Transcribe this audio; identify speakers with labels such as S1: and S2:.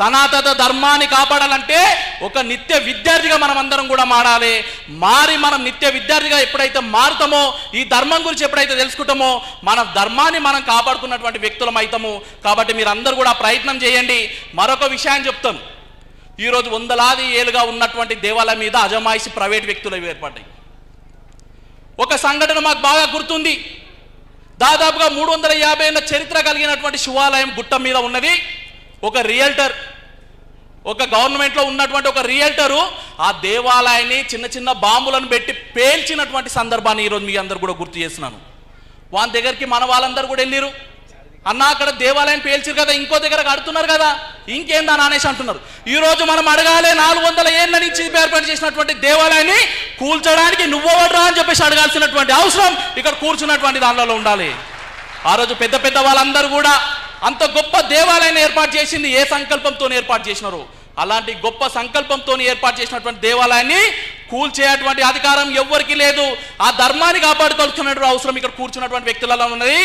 S1: సనాతన ధర్మాన్ని కాపాడాలంటే ఒక నిత్య విద్యార్థిగా మనం అందరం కూడా మారాలి. మారి మనం నిత్య విద్యార్థిగా ఎప్పుడైతే మారుతామో ఈ ధర్మం గురించి ఎప్పుడైతే తెలుసుకుంటామో మన ధర్మాన్ని మనం కాపాడుకున్నటువంటి వ్యక్తులం అవుతాము కాబట్టి మీరందరూ కూడా ప్రయత్నం చేయండి. మరొక విషయాన్ని చెప్తాను. ఈరోజు వందలాది ఏళ్ళుగా ఉన్నటువంటి దేవాలయం మీద అజమాయిషి ప్రైవేట్ వ్యక్తులు ఏర్పడ్డాయి. ఒక సంఘటన మాకు బాగా గుర్తుంది. దాదాపుగా మూడు వందల యాభై చరిత్ర కలిగినటువంటి శివాలయం గుట్ట మీద ఉన్నది. ఒక రియల్టర్ ఒక గవర్నమెంట్లో ఉన్నటువంటి ఒక రియల్టరు ఆ దేవాలయాన్ని చిన్న చిన్న బాంబులను పెట్టి పేల్చినటువంటి సందర్భాన్ని ఈరోజు మీ అందరు కూడా గుర్తు చేస్తున్నాను. వాని దగ్గరికి మన వాళ్ళందరూ కూడా వెళ్ళిరు. అన్న అక్కడ దేవాలయం పేల్చిరు కదా ఇంకో దగ్గర కడుతున్నారు కదా ఇంకేందా అనేసి అంటున్నారు. ఈరోజు మనం అడగాలి నాలుగు వందల ఏళ్ళ నుంచి ఏర్పాటు చేసినటువంటి దేవాలయాన్ని కూల్చడానికి నువ్వెవడరా అని చెప్పేసి అడగాల్సినటువంటి అవసరం ఇక్కడ కూర్చున్నటువంటి దానిలో ఉండాలి. ఆ రోజు పెద్ద పెద్ద వాళ్ళందరూ కూడా అంత గొప్ప దేవాలయాన్ని ఏర్పాటు చేసింది ఏ సంకల్పంతో ఏర్పాటు చేసినారు? అలాంటి గొప్ప సంకల్పంతో ఏర్పాటు చేసినటువంటి దేవాలయాన్ని కూల్చేటువంటి అధికారం ఎవ్వరికీ లేదు. ఆ ధర్మాన్ని కాపాడుకోవాల్సిన అవసరం ఇక్కడ కూర్చున్నటువంటి వ్యక్తులలో ఉన్నది.